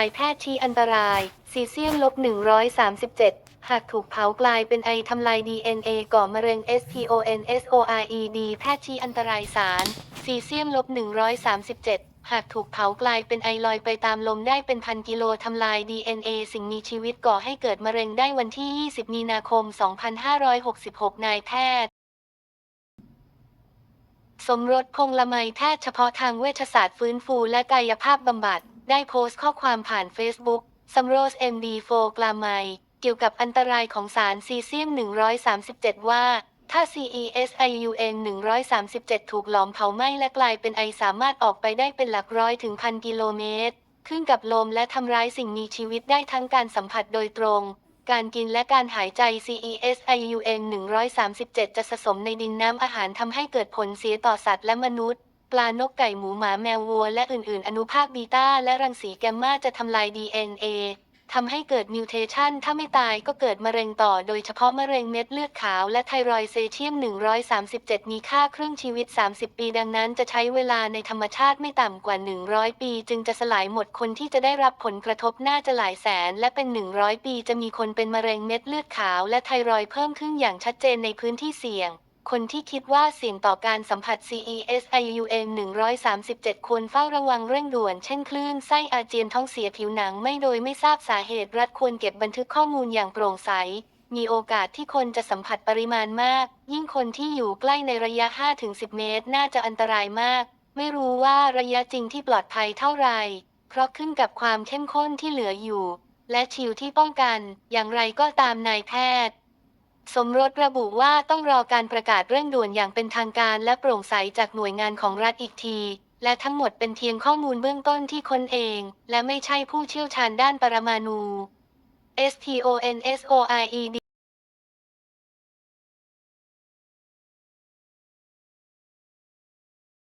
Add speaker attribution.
Speaker 1: นายแพทย์ชี้อันตราย ซีเซียมลบ 137 หากถูกเผากลายเป็นไอทำลาย DNA ก่อมะเร็ง SPONSORED แพทย์ชี้อันตรายสาร ซีเซียมลบ 137 หากถูกเผากลายเป็นไอลอยไปตามลมได้เป็นพันกิโลทำลาย DNA สิ่งมีชีวิตก่อให้เกิดมะเร็งได้วันที่ 20 มีนาคม 2566 นายแพทย์สมรสพงละไมแพทย์เฉพาะทางเวชศาสตร์ฟื้นฟูและกายภาพบำบัด ได้โพสต์ข้อความผ่าน Facebook ซัมโรส MD4 กลาไมเกี่ยวกับอันตรายของสารซีเซียม 137 ว่า ถ้า CESIUN 137 ถูกหลอมเผาไหม้และกลายเป็นไอสามารถออกไปได้เป็นหลักร้อยถึงพันกิโลเมตร ขึ้นกับลมและทำร้ายสิ่งมีชีวิตได้ทั้งการสัมผัสโดยตรง การกินและการหายใจ CESIUN 137 จะสะสมในดินน้ำอาหารทำให้เกิดผลเสียต่อสัตว์และมนุษย์ ปลานกไก่หมูหมาแมววัว และอื่นๆ อนุภาคบีต้าและรังสีแกมมาจะทำลาย DNA ทำให้เกิดมิวเทชันถ้าไม่ตายก็เกิดมะเร็งต่อ โดยเฉพาะมะเร็งเม็ดเลือดขาวและไทรอยด์เซเทียม 137 มีค่าครึ่งชีวิต 30 ปีดังนั้นจะใช้เวลาในธรรมชาติไม่ต่ำกว่า 100 ปี จึงจะสลายหมดคนที่จะได้รับผลกระทบน่าจะหลายแสน และเป็น 100 ปีจะมีคนเป็นมะเร็งเม็ดเลือดขาวและไทรอยด์เพิ่มขึ้นอย่างชัดเจนในพื้นที่เสี่ยง คนที่คิดว่าเสี่ยงต่อการสัมผัส CESIUN 137 ควรเฝ้าระวังเร่งด่วน เช่นคลื่นไส้อาเจียนท้องเสียผิวหนังไม่โดยไม่ทราบสาเหตุรัฐควรเก็บบันทึกข้อมูลอย่างโปร่งใส มีโอกาสที่คนจะสัมผัสปริมาณมาก ยิ่งคนที่อยู่ใกล้ในระยะ 5-10 เมตร น่าจะอันตรายมาก ไม่รู้ว่าระยะจริงที่ปลอดภัยเท่าไหร่ เพราะขึ้นกับความเข้มข้นที่เหลืออยู่ และชิวที่ป้องกัน อย่างไรก็ตามนายแพทย์ สมรสระบุว่าต้องรอการประกาศเร่งด่วนอย่างเป็นทางการและโปร่งใสจากหน่วยงานของรัฐอีกที และทั้งหมดเป็นเพียงข้อมูลเบื้องต้นที่ค้นเอง และไม่ใช่ผู้เชี่ยวชาญด้านปรมาณู STONSOIED